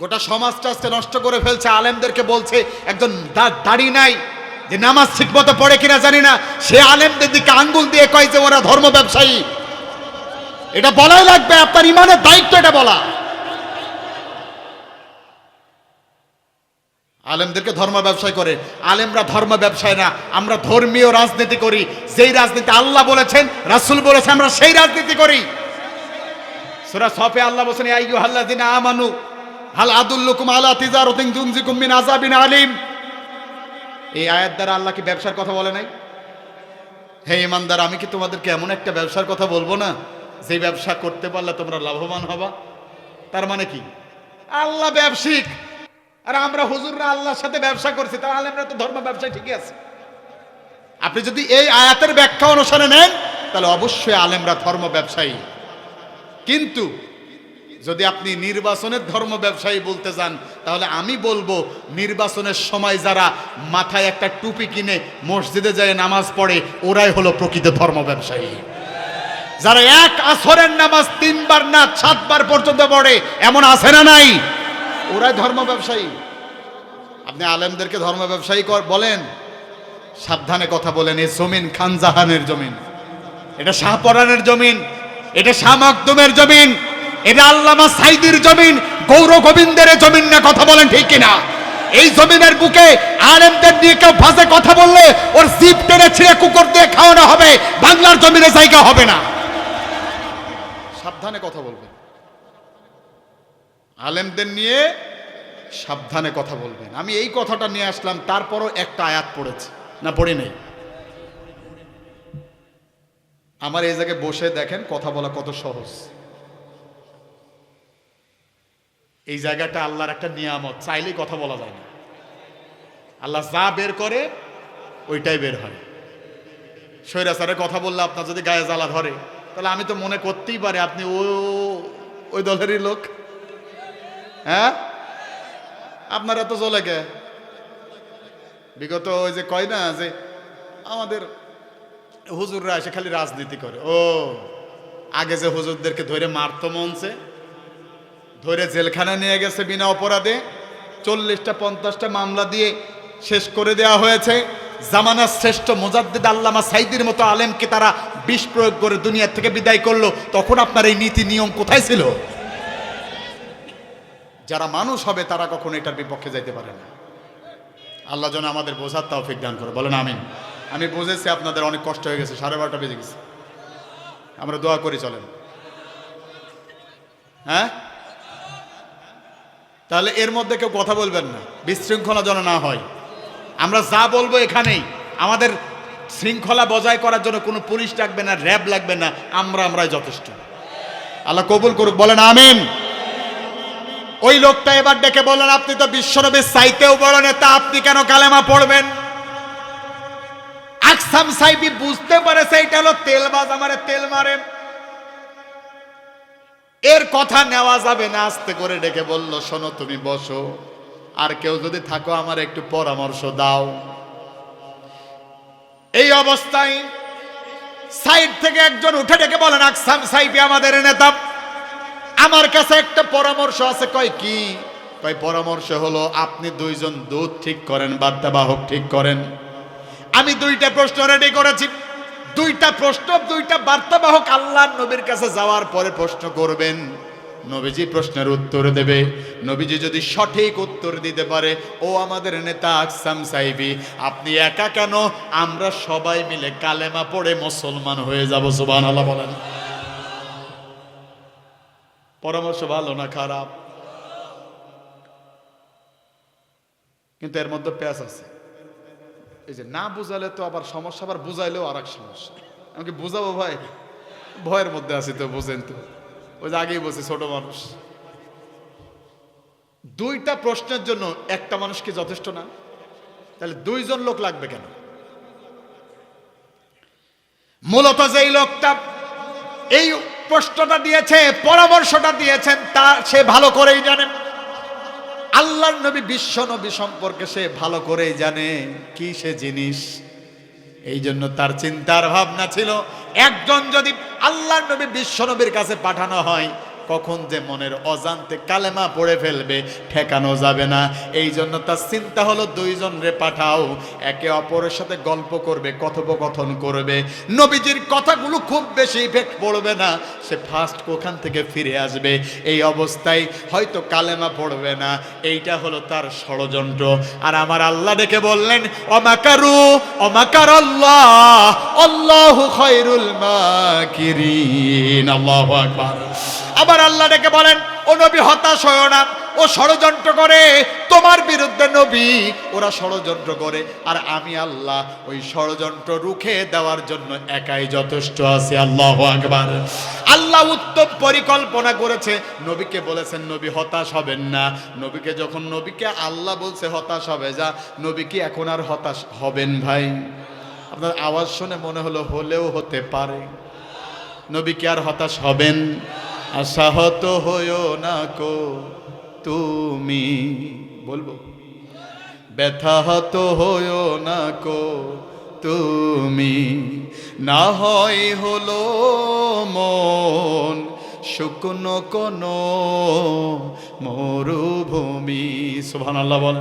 গোটা সমাজটা আজকে নষ্ট করে ফেলছে, আলেমদেরকে বলছে, একজন দাড়ি নাই যে নামাজ ঠিক মতো পড়ে কিনা জানি না, সে আলেমদের দিকে আঙ্গুল দিয়ে কয় যে ওরা ধর্ম ব্যবসায়ী। এটা বলাই লাগবে, আপনার ইমানের দায়িত্ব এটা বলা। আলেমদেরকে ধর্ম ব্যবসায় করে। আলেমরা ধর্ম ব্যবসায় না, আমরা ধর্মীয় রাজনীতি করি। যেই রাজনীতি আল্লাহ বলেছেন, রাসূল বলেছেন, আমরা সেই রাজনীতি করি। সূরা সফে আল্লাহ বলেছেন আমানু হাল আদুল্লুকুম আলা তিজারাতিন তুনজিকুম মিন আযাবিন আলিম। এই আয়াত দ্বারা আল্লাহ কি ব্যবসার কথা বলে নাই? হে ইমানদার, আমি কি তোমাদেরকে এমন একটা ব্যবসার কথা বলব না? যে ব্যবসা করতে পারলে তোমরা লাভবান হবা। তার মানে কি? আল্লাহ ব্যবসায়িক আর আমরা হুজুররা আল্লাহর সাথে ব্যবসা করছি তার আলেমরা তো ধর্ম ব্যবসায় ঠিকই আছে। আপনি যদি এই আয়াতের ব্যাখ্যা অনুসারে নেন, তাহলে অবশ্যই আলেমরা ধর্ম ব্যবসায়ী। কিন্তু যদি আপনি নির্বাচনের ধর্ম ব্যবসায়ী বলতে যান, তাহলে আমি বলব নির্বাচনের সময় যারা মাথায় একটা টুপি কিনে মসজিদে যায় নামাজ পড়ে, ওরাই হলো প্রকৃত ধর্ম ব্যবসায়ী। যারা এক আসরের নামাজ তিনবার না সাতবার পর্যন্ত পড়ে, এমন আছে না নাই? ওরাই ধর্ম ব্যবসায়ী। আপনি আলেমদেরকে ধর্ম ব্যবসায়ী বলেন, সাবধানে কথা বলেন, এই জমিন খানজাহানের জমিন। এটা শাহপরানের জমিন, এটা শাহ মখদুমের জমিন। এটা আল্লামা সাইদির জমিন, গৌর গোবিন্দের জমিন না কথা বলেন ঠিক কিনা? এই জমিনের বুকে আলেমদের নিয়ে কেউ ভাষে কথা বললে ওর জিপ টেনে ছিঁড়ে কুকুর দিয়ে খাওয়ানো হবে, বাংলার জমিনে জায়গা হবে না। সাবধানে কথা বলবেন। আলেমদের নিয়ে সাবধানে কথা বলবেন। আমি এই কথাটা নিয়ে আসলাম, তারপরও একটা আয়াত পড়েছি। না, পড়ি নেই। আমার এই জায়গায় বসে দেখেন, কথা বলা কত সহজ। এই জায়গাটা আল্লাহর একটা নিয়ামত, চাইলেই কথা বলা যায় না। আল্লাহ যা বের করে, ওইটাই বের হয়। সৈরা স্বৈরাচারের কথা বললে আপনার যদি গায়ে জ্বালা ধরে, তাহলে আমি তো মনে করতেই পারি আপনি ও, ওই দলেরই লোক। হ্যাঁ? আপনারা তো চলে গে। বিগত ওই যে কয় না, যে আমাদের হুজুররা এসে খালি রাজনীতি করে। ও, আগে যে হুজুরদেরকে ধরে মারতো মঞ্চে ধরে জেলখানা নিয়ে গেছে বিনা অপরাধে। চল্লিশটা, পঞ্চাশটা মামলা দিয়ে শেষ করে দেওয়া হয়েছে। জামানার শ্রেষ্ঠ মোজাদ্দিদ আল্লামা সাইদির মতো আলেমকে তারা বিষ প্রয়োগ করে দুনিয়া থেকে বিদায় করল। তখন আপনার এই নীতি নিয়ম কোথায় ছিল? যারা মানুষ হবে, তারা কখনো এটার বিপক্ষে যাইতে পারে না। আল্লাহ যেন আমাদের বোঝার তৌফিক দান করে। বলেন আমিন। আমি বুঝেছি আপনাদের অনেক কষ্ট হয়ে গেছে, সাড়ে বারোটা বেজে গেছে। আমরা দোয়া করি, চলেন। হ্যাঁ? তাহলে এর মধ্যে কেউ কথা বলবেন না। বিশৃঙ্খলা যেন না হয়। আমরা যা বলব এখানেই। আমাদের শৃঙ্খলা বজায় করার জন্য কোনো পুলিশ লাগবে না, র্যাব লাগবে না। আমরা, আমরাই যথেষ্ট। আল্লাহ কবুল করুক, বলেন আমিন। ওই লোকটা এবার ডেকে বলেন আপনি তো বিশ্বনবীর সাইতেও বড় নেতা, আপনি কেন কালেমা পড়বেন? আকসাম সাইবি বুঝতে পারেছে এটা হলো তেলবাজ আমারে তেল মারে এর কথা নেওয়া যাবে না, আস্তে করে ডেকে বলল, শোনো, তুমি বসো। আর কেউ যদি থাকো, আমার একটু পরামর্শ দাও। এই অবস্থায় সাইড থেকে একজন উঠে ডেকে বলেন, আকসাম সাইবি আমাদের নেতা। আমার কাছে একটা পরামর্শ আছে। কয়, কি? কয়, পরামর্শ হলো, আপনি দুইজন দুধ ঠিক করেন, বার্তাবাহক ঠিক করেন। আমি দুইটা প্রশ্ন রেডি করেছি। দুইটা প্রশ্ন, দুইটা বার্তাবাহক আল্লাহ নবীর কাছে যাওয়ার পরে প্রশ্ন করবেন। নবীজি প্রশ্নের উত্তর দেবে। নবীজি যদি সঠিক উত্তর দিতে পারে, ও আমাদের নেতা আকসাম সাইবি, আপনি একা কেন? আমরা সবাই মিলে কালেমা পড়ে মুসলমান হয়ে যাব, সুবহানাল্লাহ বলেন। পরামর্শ ভালো না খারাপ? কিন্তু এর মধ্যে প্যাচ আছে। এই যে না বুঝালে তো আবার সমস্যা, আবার বুঝাইলেও আর এক সমস্যা আমাকে বুঝাবো ভাই? ভয়ের মধ্যে আছি তো, বুঝেন তো। ওই যে আগেই বলছি, ছোট মানুষ। দুইটা প্রশ্নের জন্য একটা মানুষ কি যথেষ্ট না? তাহলে দুইজন লোক লাগবে কেন? মূলত যেই লোকটা এই প্রশ্নটা দিয়েছে, পরামর্শটা দিয়েছেন, তা সে ভালো করেই জানেন আল্লাহর নবী বিশ্ব নবী সম্পর্কে সে ভালো করেই জানে কি সে জিনিস। এই জন্য তার চিন্তার ভাবনা ছিল, একজন যদি আল্লাহর নবী বিশ্ব নবীর কাছে পাঠানো হয় কখন যে মনের অজান্তে কালেমা পড়ে ফেলবে ঠেকানো যাবে না। এই জন্য তার চিন্তা হলো দুইজন রে পাঠাও, একে অপরের সাথে গল্প করবে, কথোপকথন করবে। নবীজির কথাগুলো খুব বেশি ইফেক্ট পড়বে না, সে ফার্স্ট ওখান থেকে ফিরে আসবে। এই অবস্থায় হয়তো কালেমা পড়বে না, এইটা হলো তার ষড়যন্ত্র। আর আমার আল্লাহ ডেকে বললেন, অমাকারু, অমাকার আল্লাহ, আল্লাহু খৈরুল মাকিরিন। আল্লাহু আকবার। আবার আল্লাহ ডেকে বলেন, ও নবী, হতাশ হয় না। ও ষড়যন্ত্র করে। তোমার বিরুদ্ধে নবী, ওরা ষড়যন্ত্র করে। আর আমি আল্লাহ, ওই ষড়যন্ত্র রুখে দেওয়ার জন্য একাই যথেষ্ট আছে। আল্লাহ আকবার। আল্লাহ উত্তম পরিকল্পনা করেছে। নবীকে বলেছেন, নবী, হতাশ হবেন না। নবীকে যখন নবীকে আল্লাহ বলছে, হতাশ হবে যা। নবী কি এখন আর হতাশ হবেন ভাই? আপনার আওয়াজ শুনে মনে হলো, হলেও হতে পারে। নবী কি আর হতাশ হবেন? আশাহত হইও না কো তুমি। বলব? ব্যথাহত হইও না কো তুমি। না হয় হলো মন শুকনো কোনো মরুভূমি। সুবহানাল্লাহ বল।